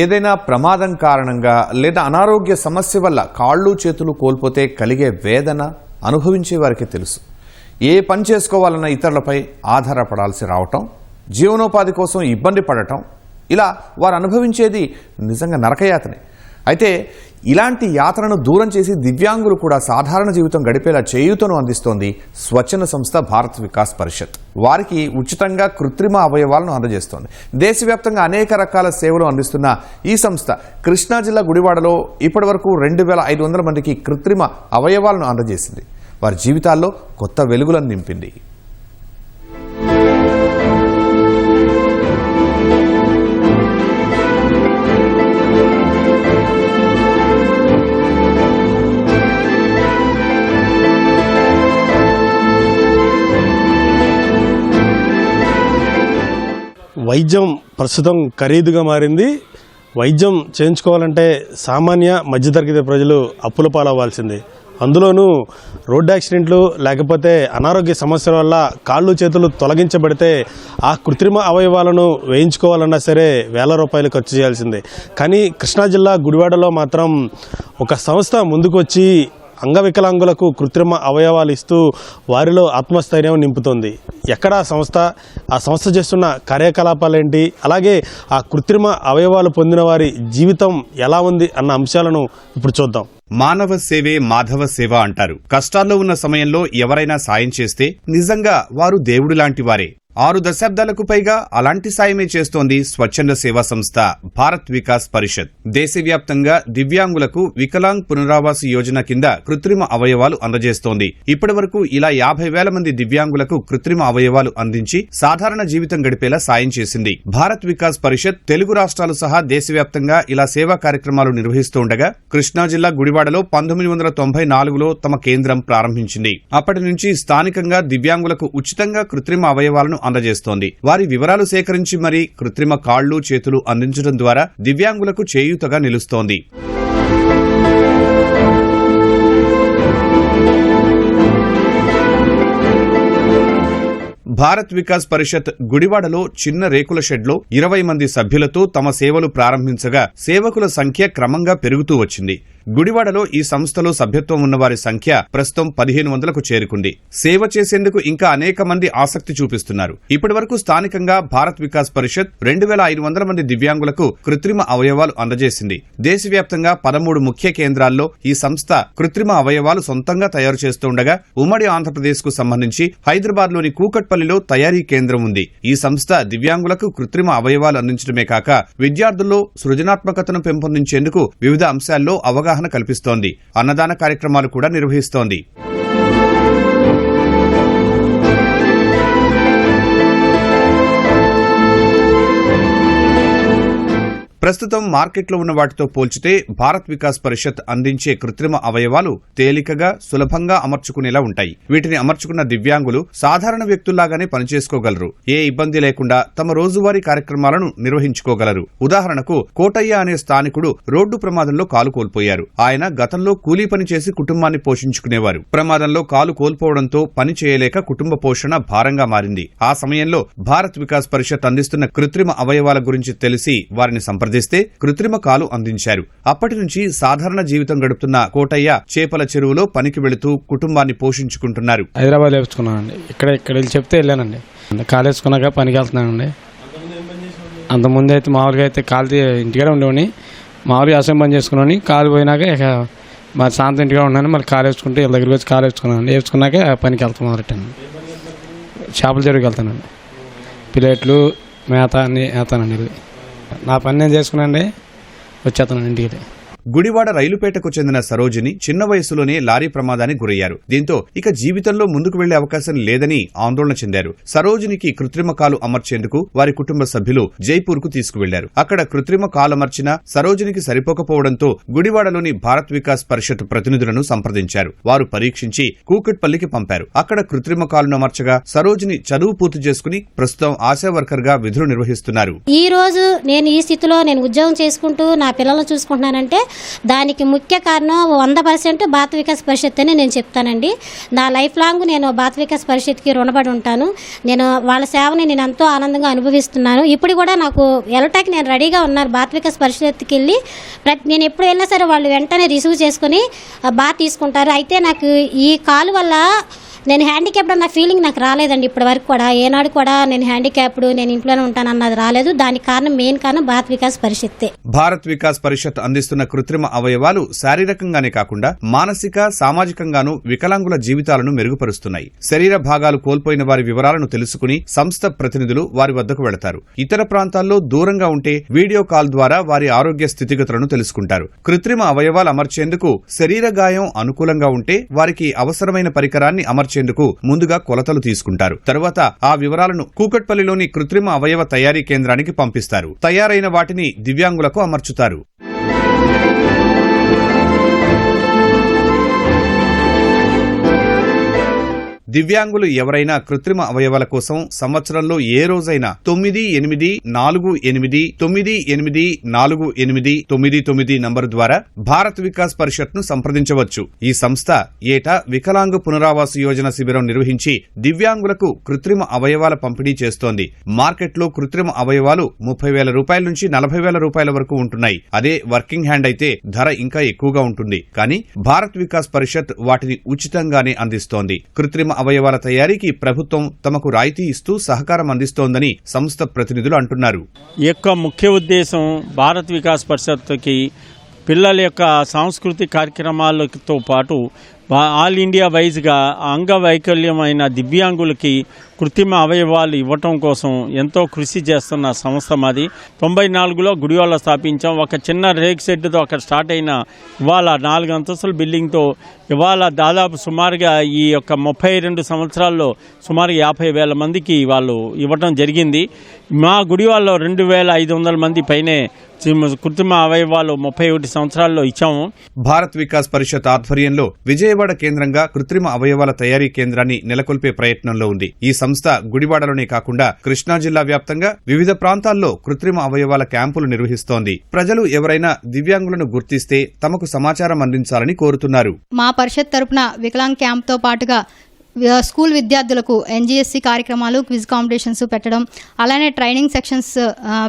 ఏదైనా ప్రమాదం కారణంగా లేదా అనారోగ్య సమస్య వల్ల కాళ్ళు చేతులు కోల్పోతే కలిగే వేదన అనుభవించే వారికి తెలుసు. ఏ పని చేసుకోవాలన్న ఇతరులపై ఆధారపడాల్సి రావటం జీవనోపాధి కోసం ఇబ్బంది పడటం ఇలా వారు అనుభవించేది నిజంగా నరకయాతనే. అయితే ఇలాంటి యాత్రను దూరం చేసి దివ్యాంగులు కూడా సాధారణ జీవితం గడిపేలా చేయూతను అందిస్తోంది స్వచ్ఛంద సంస్థ భారత్ వికాస్ పరిషత్. వారికి ఉచితంగా కృత్రిమ అవయవాలను అందజేస్తోంది. దేశవ్యాప్తంగా అనేక రకాల సేవలు అందిస్తున్న ఈ సంస్థ కృష్ణా జిల్లా గుడివాడలో ఇప్పటివరకు రెండు వేల ఐదు వందల మందికి కృత్రిమ అవయవాలను అందజేసింది. వారి జీవితాల్లో కొత్త వెలుగులను నింపింది. వైద్యం ప్రస్తుతం ఖరీదుగా మారింది. వైద్యం చేయించుకోవాలంటే సామాన్య మధ్యతరగతి ప్రజలు అప్పుల పాలవ్వాల్సిందే. అందులోనూ రోడ్డు యాక్సిడెంట్లు లేకపోతే అనారోగ్య సమస్యల వల్ల కాళ్ళు చేతులు తొలగించబడితే ఆ కృత్రిమ అవయవాలను వేయించుకోవాలన్నా సరే వేల రూపాయలు ఖర్చు చేయాల్సిందే. కానీ కృష్ణా జిల్లా గుడివాడలో మాత్రం ఒక సంస్థ ముందుకొచ్చి అంగవికలాంగులకు కృత్రిమ అవయవాలు ఇస్తూ వారిలో ఆత్మస్థైర్యం నింపుతోంది. ఎక్కడ ఆ సంస్థ ఆ సంస్థ చేస్తున్న కార్యకలాపాలేంటి? అలాగే ఆ కృత్రిమ అవయవాలు పొందిన వారి జీవితం ఎలా ఉంది అన్న అంశాలను ఇప్పుడు చూద్దాం. మానవ సేవే మాధవ సేవ అంటారు. కష్టాల్లో ఉన్న సమయంలో ఎవరైనా సాయం చేస్తే నిజంగా వారు దేవుడు లాంటి వారే. ఆరు దశాబ్దాలకు పైగా అలాంటి సాయమే చేస్తోంది స్వచ్ఛంద సేవా సంస్థ భారత్ వికాస్ పరిషత్. దేశవ్యాప్తంగా దివ్యాంగులకు వికలాంగ్ పునరావాస యోజన కింద కృత్రిమ అవయవాలు అందజేస్తోంది. ఇప్పటివరకు ఇలా యాభై వేల మంది దివ్యాంగులకు కృత్రిమ అవయవాలు అందించి సాధారణ జీవితం గడిపేలా సాయం చేసింది. భారత్ వికాస్ పరిషత్ తెలుగు రాష్ట్రాలు సహా దేశవ్యాప్తంగా ఇలా సేవా కార్యక్రమాలు నిర్వహిస్తుండగా కృష్ణా జిల్లా గుడివాడలో పంతొమ్మిది వందల తొంభై నాలుగులో తమ కేంద్రం ప్రారంభించింది. అప్పటి నుంచి స్థానికంగా దివ్యాంగులకు ఉచితంగా కృత్రిమ అవయవాలను అందజేస్తోంది. వారి వివరాలు సేకరించి మరీ కృత్రిమ కాళ్ళు చేతులు అందించడం ద్వారా దివ్యాంగులకు చేయూతగా నిలుస్తోంది. భారత్ వికాస్ పరిషత్ గుడివాడలో చిన్న రేకుల షెడ్లో ఇరవై మంది సభ్యులతో తమ సేవలు ప్రారంభించగా సేవకుల సంఖ్య క్రమంగా పెరుగుతూ వచ్చింది. గుడివాడలో ఈ సంస్థలో సభ్యత్వం ఉన్నవారి సంఖ్య ప్రస్తుతం పదిహేను వందలకు చేరుకుంది. సేవ చేసేందుకు ఇంకా అనేక మంది ఆసక్తి చూపిస్తున్నారు. ఇప్పటివరకు స్థానికంగా భారత్ వికాస్ పరిషత్ రెండు వేల ఐదు వందల మంది దివ్యాంగులకు కృత్రిమ అవయవాలు అందజేసింది. దేశవ్యాప్తంగా పదమూడు ముఖ్య కేంద్రాల్లో ఈ సంస్థ కృత్రిమ అవయవాలు సొంతంగా తయారు చేస్తుండగా ఉమ్మడి ఆంధ్రప్రదేశ్కు సంబంధించి హైదరాబాద్లోని కూకట్పల్లిలో తయారీ కేంద్రం ఉంది. ఈ సంస్థ దివ్యాంగులకు కృత్రిమ అవయవాలు అందించడమే కాక విద్యార్థుల్లో సృజనాత్మకతను పెంపొందించేందుకు వివిధ అంశాల్లో అవగాహన కల్పిస్తోంది. అన్నదాన కార్యక్రమాలు కూడా నిర్వహిస్తోంది. ప్రస్తుతం మార్కెట్లో ఉన్న వాటితో పోల్చితే భారత్ వికాస్ పరిషత్ అందించే కృత్రిమ అవయవాలు తేలికగా సులభంగా అమర్చుకునేలా ఉంటాయి. వీటిని అమర్చుకున్న దివ్యాంగులు సాధారణ వ్యక్తుల్లాగానే పనిచేసుకోగలరు. ఏ ఇబ్బంది లేకుండా తమ రోజువారీ కార్యక్రమాలను నిర్వహించుకోగలరు. ఉదాహరణకు కోటయ్య అనే స్థానికుడు రోడ్డు ప్రమాదంలో కాలు కోల్పోయారు. ఆయన గతంలో కూలీ పని చేసి కుటుంబాన్ని పోషించుకునేవారు. ప్రమాదంలో కాలు కోల్పోవడంతో పని చేయలేక కుటుంబ పోషణ భారంగా మారింది. ఆ సమయంలో భారత్ వికాస్ పరిషత్ అందిస్తున్న కృత్రిమ అవయవాల గురించి తెలిసి వారిని సంప్రదిస్తే కృత్రిమ కాలు అందించారు. అప్పటి నుంచి సాధారణ జీవితం గడుపుతున్న కోటయ్య చేపల చెరువులో పనికి వెళుతూ కుటుంబాన్ని పోషించుకుంటున్నారు. హైదరాబాద్ వేసుకున్నానండి ఇక్కడ ఇక్కడ వెళ్ళి చెప్తే వెళ్ళానండి. కాలు వేసుకున్నాక పనికి వెళ్తున్నానండి అంతకుముందు అయితే మామూలుగా అయితే కాలు ఇంటికాడ ఉండేవాడిని. మామూలుగా వ్యవసాయం పని చేసుకున్నాను. కాలు పోయినాక ఇక మా సాయంత్రం ఇంటిగా ఉన్నాను. మళ్ళీ కాలు వేసుకుంటే వీళ్ళ దగ్గరికి వచ్చి కాలు వేసుకున్నాను. వేసుకున్నాక పనికి వెళ్తాం మొదలెట్టాను చేపల చెరువుకి వెళ్తానండి. ప్లేట్లు మేత అన్నీ వేస్తానండి. నా పని నేను చేసుకున్నాండి వచ్చేస్తాను ఇంటికి. గుడివాడ రైలుపేటకు చెందిన సరోజిని చిన్న వయసులోనే లారీ ప్రమాదానికి గురయ్యారు. దీంతో ఇక జీవితంలో ముందుకు వెళ్ళే అవకాశం లేదని ఆందోళన చెందారు. సరోజినికి కృత్రిమ కాలు అమర్చేందుకు వారి కుటుంబ సభ్యులు జైపూర్కు తీసుకువెళ్ళారు. అక్కడ కృత్రిమ కాలు అమర్చిన సరోజినికి సరిపోకపోవడంతో గుడివాడలోని భారత్ వికాస్ పరిషత్ ప్రతినిధులను సంప్రదించారు. వారు పరీక్షించి కూకట్పల్లికి పంపారు. అక్కడ కృత్రిమ కాలును అమర్చగా సరోజిని చదువు పూర్తి చేసుకుని ప్రస్తుతం ఆశా వర్కర్గా విధులు నిర్వహిస్తున్నారు. ఈ రోజు నేను ఈ స్థితిలో నేను ఉద్యోగం చేసుకుంటూ నా పిల్లలను చూసుకుంటున్నానంటే దానికి ముఖ్య కారణం వంద పర్సెంట్ భారత వికాస్ పరిషత్ అని నేను చెప్తానండి. నా లైఫ్ లాంగ్ నేను భారత వికాస్ పరిషత్కి రుణపడి ఉంటాను. నేను వాళ్ళ సేవని నేను ఎంతో ఆనందంగా అనుభవిస్తున్నాను. ఇప్పుడు కూడా నాకు ఎలటాకి నేను రెడీగా ఉన్నాను భారత వికాస్ పరిషత్కి వెళ్ళి. ప్రతి నేను ఎప్పుడు వెళ్ళినా సరే వాళ్ళు వెంటనే రిసీవ్ చేసుకుని బాగా తీసుకుంటారు. అయితే నాకు ఈ కాలు వల్ల నేను హ్యాండిక్యాప్డ్ అన్న ఫీలింగ్ నాకు రాలేదండి ఇప్పటి వరకు కూడా. ఏనాడు కూడా నేను హ్యాండిక్యాప్డ్ నేను ఇంట్లోనే ఉంటాను అన్నది రాలేదు. దానికి కారణం మెయిన్ కారణం భారత్ వికాస్ పరిషత్తే. భారత్ వికాస్ పరిషత్ అందిస్తున్న కృత్రిమ అవయవాలు శారీరకంగానే కాకుండా మానసిక సామాజికంగానూ వికలాంగుల జీవితాలను మెరుగుపరుస్తున్నాయి. శరీర భాగాలు కోల్పోయిన వారి వివరాలను తెలుసుకుని సంస్థ ప్రతినిధులు వారి వద్దకు వెళతారు. ఇతర ప్రాంతాల్లో దూరంగా ఉంటే వీడియో కాల్ ద్వారా వారి ఆరోగ్య స్థితిగతులను తెలుసుకుంటారు. కృత్రిమ అవయవాలు అమర్చేందుకు శరీర గాయం అనుకూలంగా ఉంటే వారికి అవసరమైన పరికరాన్ని మార్చేందుకు ముందుగా కొలతలు తీసుకుంటారు. తరువాత ఆ వివరాలను కూకట్పల్లిలోని కృత్రిమ అవయవ తయారీ కేంద్రానికి పంపిస్తారు. తయారైన వాటిని దివ్యాంగులకు అమర్చుతారు. దివ్యాంగులు ఎవరైనా కృత్రిమ అవయవాల కోసం సంవత్సరంలో ఏ రోజైనా తొమ్మిది ఎనిమిది నాలుగు ఎనిమిది తొమ్మిది ఎనిమిది నాలుగు ఎనిమిది తొమ్మిది తొమ్మిది నంబరు ద్వారా భారత్ వికాస్ పరిషత్ను సంప్రదించవచ్చు. ఈ సంస్థ ఏటా వికలాంగ పునరావాస యోజన శిబిరం నిర్వహించి దివ్యాంగులకు కృత్రిమ అవయవాల పంపిణీ చేస్తోంది. మార్కెట్లో కృత్రిమ అవయవాలు ముప్పై వేల రూపాయల నుంచి నలభై వేల రూపాయల వరకు ఉంటున్నాయి. అదే వర్కింగ్ హ్యాండ్ అయితే ధర ఇంకా ఎక్కువగా ఉంటుంది. కానీ భారత్ వికాస్ పరిషత్ వాటిని ఉచితంగానే అందిస్తోంది. కృత్రిమ అవయవాల తయారీకి ప్రభుత్వం తమకు రాయితీ ఇస్తూ సహకారం అందిస్తోందని సంస్థ ప్రతినిధులు అంటున్నారు. ఈ యొక్క ముఖ్య ఉద్దేశం భారత్ వికాస్ పరిషత్కి పిల్లల యొక్క సాంస్కృతిక కార్యక్రమాలతో పాటు ఆల్ ఇండియా వైజ్గా అంగవైకల్యమైన దివ్యాంగులకి కృత్రిమ అవయవాలు ఇవ్వటం కోసం ఎంతో కృషి చేస్తున్న సంస్థ మాది. తొంభై నాలుగులో గుడివాళ్ళ స్థాపించాం. ఒక చిన్న రేక్ షెడ్తో అక్కడ స్టార్ట్ అయిన ఇవాళ నాలుగు అంతస్తుల బిల్డింగ్తో ఇవాళ దాదాపు సుమారుగా ఈ యొక్క ముప్పై రెండు సంవత్సరాల్లో సుమారు యాభై వేల మందికి వాళ్ళు ఇవ్వటం జరిగింది. మా గుడివాళ్ళలో రెండు వేల ఐదు వందల మంది పైనే కృత్రిమ అవయవాలు ముప్పై ఒకటి సంవత్సరాల్లో ఇచ్చాము. భారత్ వికాస్ పరిషత్ ఆధ్వర్యంలో విజయవాడ కేంద్రంగా కృత్రిమ అవయవాల తయారీ కేంద్రాన్ని నెలకొల్పే ప్రయత్నంలో ఉంది. ఈ సంస్థ గుడివాడలోనే కాకుండా కృష్ణా జిల్లా వ్యాప్తంగా వివిధ ప్రాంతాల్లో కృత్రిమ అవయవాల క్యాంపులు నిర్వహిస్తోంది. ప్రజలు ఎవరైనా దివ్యాంగులను గుర్తిస్తే తమకు సమాచారం అందించాలని కోరుతున్నారు. మా పరిషత్ తరపున వికలాంగ్ క్యాంప్తో పాటుగా వి- స్కూల్ విద్యార్థులకు ఎన్జిఎస్సి కార్యక్రమాలు క్విజ్ కాంపిటీషన్స్ పెట్టడం అలానే ట్రైనింగ్ సెక్షన్స్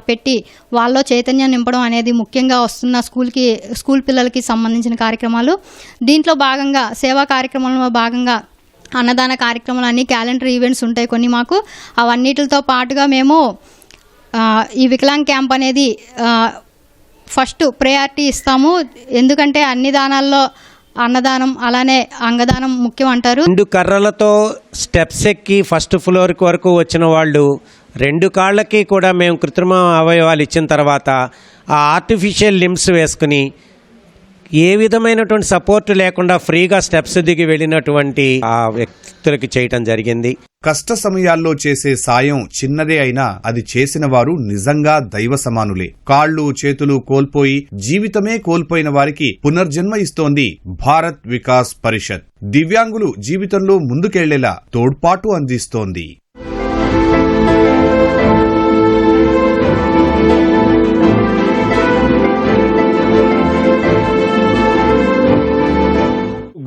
పెట్టి వాళ్ళలో చైతన్యం నింపడం అనేది ముఖ్యంగా వస్తున్న స్కూల్కి స్కూల్ పిల్లలకి సంబంధించిన కార్యక్రమాలు. దీంట్లో భాగంగా సేవా కార్యక్రమంలో భాగంగా అన్నదాన కార్యక్రమాలు అన్ని క్యాలెండర్ ఈవెంట్స్ ఉంటాయి కొన్ని మాకు. అవన్నిటితో పాటుగా మేము ఈ వికలాంగ్ క్యాంప్ అనేది ఫస్ట్ ప్రయారిటీ ఇస్తాము. ఎందుకంటే అన్ని దానాల్లో అన్నదానం అలానే అంగదానం ముఖ్యం అంటారు. రెండు కర్రలతో స్టెప్స్ ఎక్కి ఫస్ట్ ఫ్లోర్ వరకు వచ్చిన వాళ్ళు రెండు కాళ్ళకి కూడా మేము కృత్రిమ అవయవాలు ఇచ్చిన తర్వాత ఆ ఆర్టిఫిషియల్ లిమ్స్ వేసుకుని ఏ విధమైనటువంటి సపోర్ట్ లేకుండా ఫ్రీగా స్టెప్స్ దిగి వెళ్ళినటువంటి ఆ వ్యక్తులకి చేయటం జరిగింది. కష్ట సమయాల్లో చేసే సాయం చిన్నదే అయినా అది చేసిన వారు నిజంగా దైవ సమానులే. కాళ్ళు చేతులు కోల్పోయి జీవితమే కోల్పోయిన వారికి పునర్జన్మ ఇస్తోంది భారత్ వికాస్ పరిషత్. దివ్యాంగులు జీవితంలో ముందుకెళ్ళేలా తోడ్పాటు అందిస్తోంది.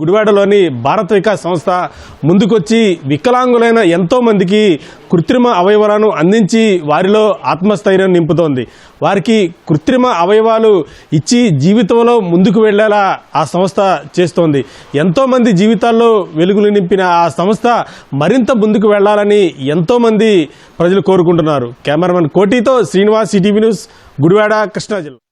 గుడివాడలోని భారత వికాస్ సంస్థ ముందుకొచ్చి వికలాంగులైన ఎంతో మందికి కృత్రిమ అవయవాలను అందించి వారిలో ఆత్మస్థైర్యం నింపుతోంది. వారికి కృత్రిమ అవయవాలు ఇచ్చి జీవితంలో ముందుకు వెళ్ళేలా ఆ సంస్థ చేస్తోంది. ఎంతోమంది జీవితాల్లో వెలుగులు నింపిన ఆ సంస్థ మరింత ముందుకు వెళ్ళాలని ఎంతోమంది ప్రజలు కోరుకుంటున్నారు. కెమెరామెన్ కోటితో శ్రీనివాస్ సిటీవీ న్యూస్ గుడివాడ కృష్ణా జిల్లా.